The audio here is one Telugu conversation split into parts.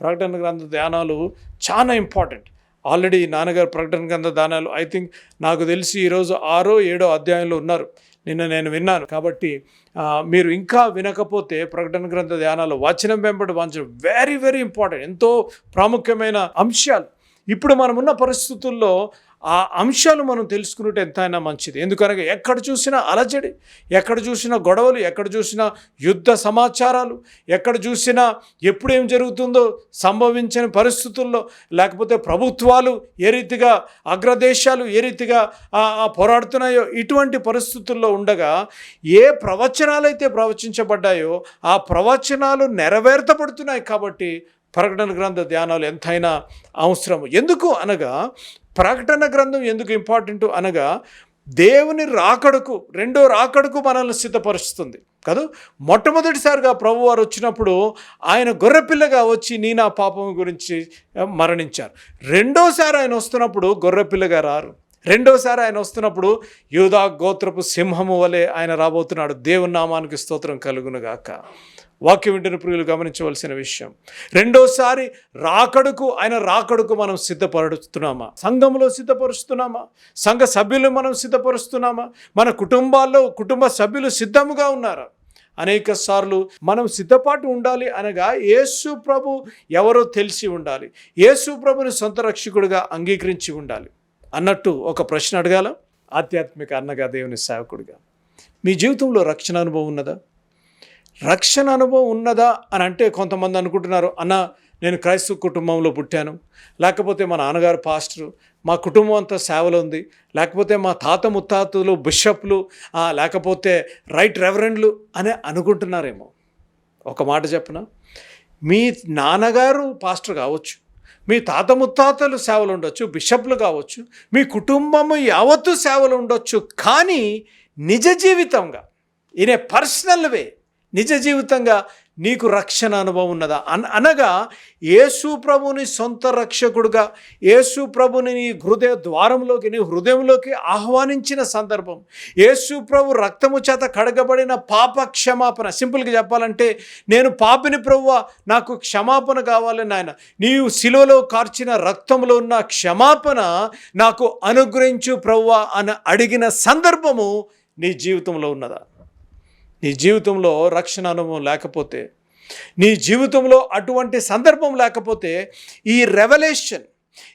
ప్రకటన గ్రంథ ధ్యానాలు చాలా ఇంపార్టెంట్. ఆల్రెడీ నాన్నగారు ప్రకటన గ్రంథ ధ్యానాలు ఐ థింక్ నాకు తెలిసి ఈరోజు ఆరో ఏడో అధ్యాయంలో ఉన్నారు. నిన్న నేను విన్నాను. కాబట్టి మీరు ఇంకా వినకపోతే ప్రకటన గ్రంథ ధ్యానాలు వచనం వెంబడి వాంచడం వెరీ వెరీ ఇంపార్టెంట్ ఎంతో ప్రాముఖ్యమైన అంశాలు. ఇప్పుడు మనం ఉన్న పరిస్థితుల్లో ఆ అంశాలు మనం తెలుసుకున్నట్టు ఎంతైనా మంచిది. ఎందుకనగా ఎక్కడ చూసినా అలజడి ఎక్కడ చూసినా గొడవలు ఎక్కడ చూసినా యుద్ధ సమాచారాలు ఎక్కడ చూసినా ఎప్పుడేం జరుగుతుందో సంభవించని పరిస్థితుల్లో లేకపోతే ప్రభుత్వాలు ఏ రీతిగా అగ్రదేశాలు ఏ రీతిగా ఆ, పోరాడుతున్నాయో ఇటువంటి పరిస్థితుల్లో ఉండగా ఏ ప్రవచనాలైతే ప్రవచించబడ్డాయో ఆ ప్రవచనాలు నెరవేర్తబడుతున్నాయి కాబట్టి ప్రకటన గ్రంథ ధ్యానాలు ఎంతైనా అవసరం ఎందుకు అనగా ప్రకటన గ్రంథం ఎందుకు ఇంపార్టెంట్ అనగా దేవుని రాకడకు రెండో రాకడకు మనల్ని సిద్ధపరుస్తుంది. కదా మొట్టమొదటిసారిగా ప్రభు వారు వచ్చినప్పుడు ఆయన గొర్రెపిల్లగా వచ్చి నీ నా పాపం గురించి మరణించారు. రెండోసారి ఆయన వస్తున్నప్పుడు గొర్రెపిల్లగా రారు. రెండోసారి ఆయన వస్తున్నప్పుడు యూదా గోత్రపు సింహము వలె ఆయన రాబోతున్నాడు. దేవుని నామానికి స్తోత్రం కలుగునుగాక వాక్యం వింటున్న ప్రియులు గమనించవలసిన విషయం. రెండోసారి రాకడుకు ఆయన రాకడుకు మనం సిద్ధపరుస్తున్నామా? సంఘంలో సిద్ధపరుస్తున్నామా? సంఘ సభ్యులు మనం సిద్ధపరుస్తున్నామా? మన కుటుంబాల్లో కుటుంబ సభ్యులు సిద్ధముగా ఉన్నారా? అనేక సార్లు మనం సిద్ధపాటు ఉండాలి అనగా యేసు ప్రభు ఎవరో తెలిసి ఉండాలి. యేసు ప్రభుని సొంత రక్షకుడిగా అంగీకరించి ఉండాలి. అన్నట్టు ఒక ప్రశ్న అడగాల. ఆధ్యాత్మిక అన్నగా దేవుని సేవకుడిగా. మీ జీవితంలో రక్షణ అనుభవం ఉన్నదా? రక్షణ అనుభవం ఉన్నదా అని అంటే కొంతమంది అనుకుంటున్నారు అన్న నేను క్రైస్తవ కుటుంబంలో పుట్టాను. లేకపోతే మా నాన్నగారు పాస్టరు మా కుటుంబం అంతా సేవలో ఉంది. లేకపోతే మా తాత ముత్తాతలు బిషప్లు లేకపోతే రైట్ రెవరెండ్లు అనే అనుకుంటున్నారేమో. ఒక మాట చెప్పన? మీ నాన్నగారు పాస్టర్ కావచ్చు మీ తాత ముత్తాతలు సేవలు ఉండొచ్చు బిషప్లు కావచ్చు మీ కుటుంబము యావత్తు సేవలు ఉండొచ్చు కానీ నిజ జీవితంగా ఇన్ ఏ పర్సనల్ వే నిజ జీవితంగా నీకు రక్షణ అనుభవం ఉన్నదా? అన్ అనగా యేసు ప్రభుని సొంత రక్షకుడుగా యేసు ప్రభుని నీ హృదయ ద్వారంలోకి నీ హృదయంలోకి ఆహ్వానించిన సందర్భం. యేసు ప్రభు రక్తము చేత కడగబడిన పాప క్షమాపణ. సింపుల్గా చెప్పాలంటే నేను పాపిని ప్రభువ నాకు క్షమాపణ కావాలని నాయన. నీవు శిలువలో కార్చిన రక్తంలో ఉన్న క్షమాపణ నాకు అనుగ్రహించు ప్రభువ అని అడిగిన సందర్భము నీ జీవితంలో ఉన్నదా? నీ జీవితంలో రక్షణ అనుభవం లేకపోతే నీ జీవితంలో అటువంటి సందర్భం లేకపోతే ఈ రెవల్యూషన్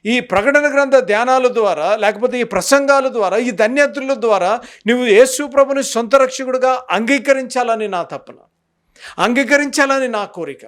ఈ ప్రకటన గ్రంథ ధ్యానాల ద్వారా లేకపోతే ఈ ప్రసంగాల ద్వారా ఈ ధన్యత్రుల ద్వారా నువ్వు యేసు ప్రభుని సొంత రక్షకుడుగా అంగీకరించాలని నా తపన అంగీకరించాలని నా కోరిక.